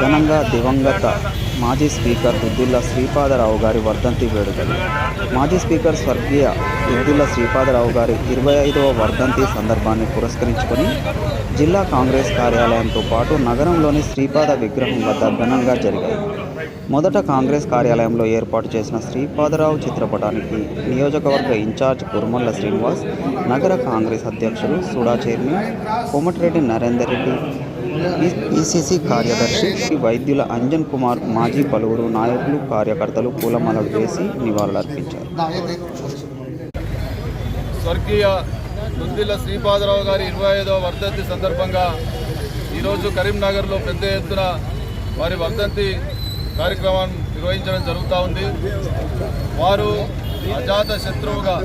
ఘనంగా దివంగత మాజీ స్పీకర్ దుద్దుల్లా శ్రీపాదరావు గారి వర్ధంతి వేడుకలు. మాజీ స్పీకర్ స్వర్గీయ దుద్దుల్లా శ్రీపాదరావు గారి ఇరవై ఐదవ వర్ధంతి సందర్భాన్ని పురస్కరించుకొని జిల్లా కాంగ్రెస్ కార్యాలయంతో పాటు నగరంలోని శ్రీపాద విగ్రహం వద్ద ఘనంగా జరిగాయి. మొదట కాంగ్రెస్ కార్యాలయంలో ఏర్పాటు చేసిన శ్రీపాదరావు చిత్రపటానికి నియోజకవర్గ ఇన్ఛార్జ్ కుర్మల్ల శ్రీనివాస్ నగర కాంగ్రెస్ అధ్యక్షులు సుడా చైర్మన్ కోమటిరెడ్డి నరేందర్ రెడ్డి ఈసీసీ కార్యదర్శి వైద్యుల అంజన్ కుమార్ మాజీ పలువురు నాయకులు కార్యకర్తలు పూలమాలలు వేసి నివాళులర్పించారు. స్వర్గీయ దుద్దిల్ల శ్రీపాదరావు గారి ఇరవై ఐదవ వర్ధంతి సందర్భంగా ఈరోజు కరీంనగర్లో పెద్ద ఎత్తున వారి వర్ధంతి కార్యక్రమాన్ని నిర్వహించడం జరుగుతూ ఉంది. వారు అజాత శత్రువుగా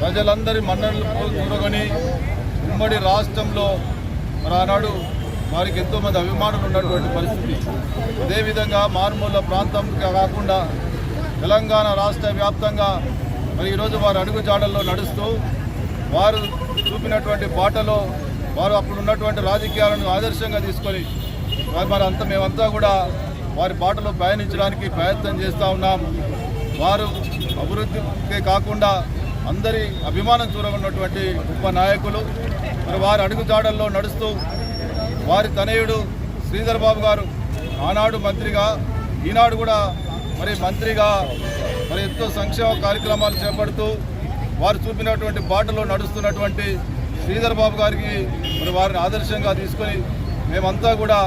ప్రజలందరి మన్నలు కూరగొని ఉమ్మడి రాష్ట్రంలో మరి ఆనాడు వారికి ఎంతోమంది అభిమానులు ఉన్నటువంటి పరిస్థితి. అదేవిధంగా మారుమూల ప్రాంతం కాకుండా తెలంగాణ రాష్ట్ర వ్యాప్తంగా మరి ఈరోజు వారు అడుగుజాడల్లో నడుస్తూ వారు చూపినటువంటి బాటలో వారు అప్పుడు ఉన్నటువంటి రాజకీయాలను ఆదర్శంగా తీసుకొని వారు మరి అంత మేమంతా కూడా వారి బాటలో పయనించడానికి ప్రయత్నం చేస్తూ ఉన్నాం. వారు అభివృద్ధికే కాకుండా అందరి అభిమానం చూరగొన్నటువంటి గొప్ప నాయకులు మరి వారి అడుగుజాడల్లో నడుస్తూ వారి తనయుడు శ్రీధర్ బాబు గారు ఆనాడు మంత్రిగా ఈనాడు కూడా మరి మంత్రిగా మరి ఎంతో సంక్షేమ కార్యక్రమాలు చేపడుతూ వారు చూపినటువంటి బాటలో నడుస్తున్నటువంటి శ్రీధర్ బాబు గారికి మరి వారిని ఆదర్శంగా తీసుకొని మేమంతా కూడా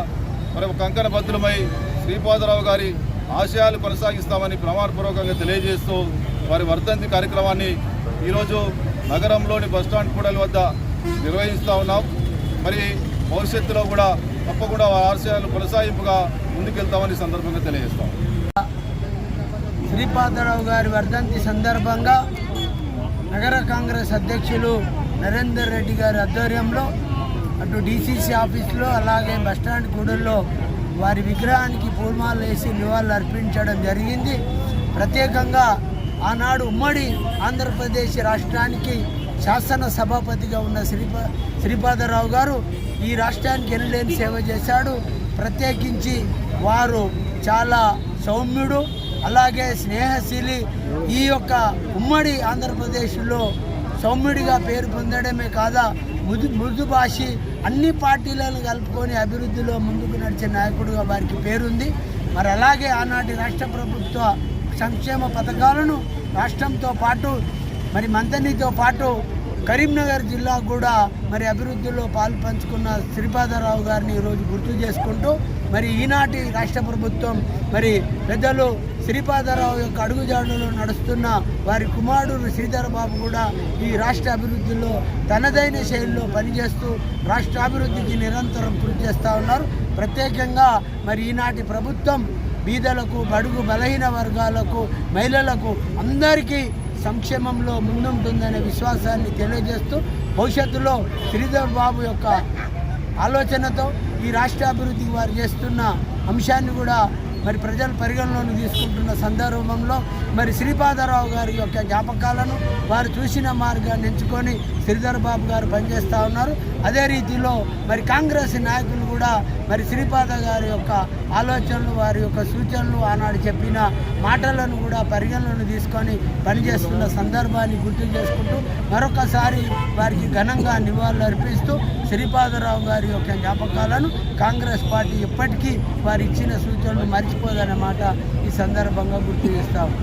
మరి కంకణ బద్దులమై శ్రీపాదరావు గారి ఆశయాలు కొనసాగిస్తామని ప్రమాణపూర్వకంగా తెలియజేస్తూ వారి వర్ధంతి కార్యక్రమాన్ని ఈరోజు నగరంలోని బస్టాండ్ కూడలి వద్ద నిర్వహిస్తూ ఉన్నాం. మరి భవిష్యత్తులో కూడా తప్పకుండా ఆశయాలు కొనసాగింపుగా ముందుకెళ్తామని సందర్భంగా తెలియజేస్తాం. శ్రీపాదరావు గారి వర్ధంతి సందర్భంగా నగర కాంగ్రెస్ అధ్యక్షులు నరేందర్ రెడ్డి గారి ఆధ్వర్యంలో అటు డీసీసీ ఆఫీసులో అలాగే బస్టాండ్ కూడల్లో వారి విగ్రహానికి పూర్మాలు వేసి నివాళులు అర్పించడం జరిగింది. ప్రత్యేకంగా ఆనాడు ఉమ్మడి ఆంధ్రప్రదేశ్ రాష్ట్రానికి శాసన సభాపతిగా ఉన్న శ్రీపా శ్రీపాదరావు గారు ఈ రాష్ట్రానికి ఎనలేని సేవ చేశాడు. ప్రత్యేకించి వారు చాలా సౌమ్యుడు అలాగే స్నేహశీలి ఈ యొక్క ఉమ్మడి ఆంధ్రప్రదేశ్లో సౌమ్యుడిగా పేరు పొందడమే కాదా? మృదు మృదు భాషి అన్ని పార్టీలను కలుపుకొని అభివృద్ధిలో ముందుకు నడిచే నాయకుడిగా వారికి పేరుంది. మరి అలాగే ఆనాటి రాష్ట్ర ప్రభుత్వ సంక్షేమ పథకాలను రాష్ట్రంతో పాటు మరి మంతనితో పాటు కరీంనగర్ జిల్లా కూడా మరి అభివృద్ధిలో పాలు పంచుకున్న శ్రీపాదరావు గారిని ఈరోజు గుర్తు చేసుకుంటూ మరి ఈనాటి రాష్ట్ర ప్రభుత్వం మరి పెద్దలు శ్రీపాదరావు యొక్క అడుగుజాడలో నడుస్తున్న వారి కుమారుడు శ్రీధరబాబు కూడా ఈ రాష్ట్ర అభివృద్ధిలో తనదైన శైలిలో పనిచేస్తూ రాష్ట్ర అభివృద్ధికి నిరంతరం కృషి చేస్తూ ఉన్నారు. ప్రత్యేకంగా మరి ఈనాటి ప్రభుత్వం బీదలకు బడుగు బలహీన వర్గాలకు మహిళలకు అందరికీ సంక్షేమంలో ముందుంటుందనే విశ్వాసాన్ని తెలియజేస్తూ భవిష్యత్తులో శ్రీధర్ బాబు యొక్క ఆలోచనతో ఈ రాష్ట్ర అభివృద్ధికి వారు చేస్తున్న అంశాన్ని కూడా మరి ప్రజలు పరిగణలోకి తీసుకుంటున్న సందర్భంలో మరి శ్రీపాదరావు గారి యొక్క జ్ఞాపకాలను వారు చూసిన మార్గాన్ని ఎంచుకొని శ్రీధర్ బాబు గారు పనిచేస్తూ ఉన్నారు. అదే రీతిలో మరి కాంగ్రెస్ నాయకులు కూడా మరి శ్రీపాద గారి యొక్క ఆలోచనలు వారి యొక్క సూచనలు ఆనాడు చెప్పిన మాటలను కూడా పరిగణలోకి తీసుకొని పనిచేస్తున్న సందర్భాన్ని గుర్తు చేసుకుంటూ మరొకసారి వారికి ఘనంగా నివాళులు అర్పిస్తూ శ్రీపాదరావు గారి యొక్క జ్ఞాపకాలను కాంగ్రెస్ పార్టీ ఎప్పటికీ వారు ఇచ్చిన సూచనలు మర్చిపోదన్నమాట ఈ సందర్భంగా గుర్తు చేస్తాము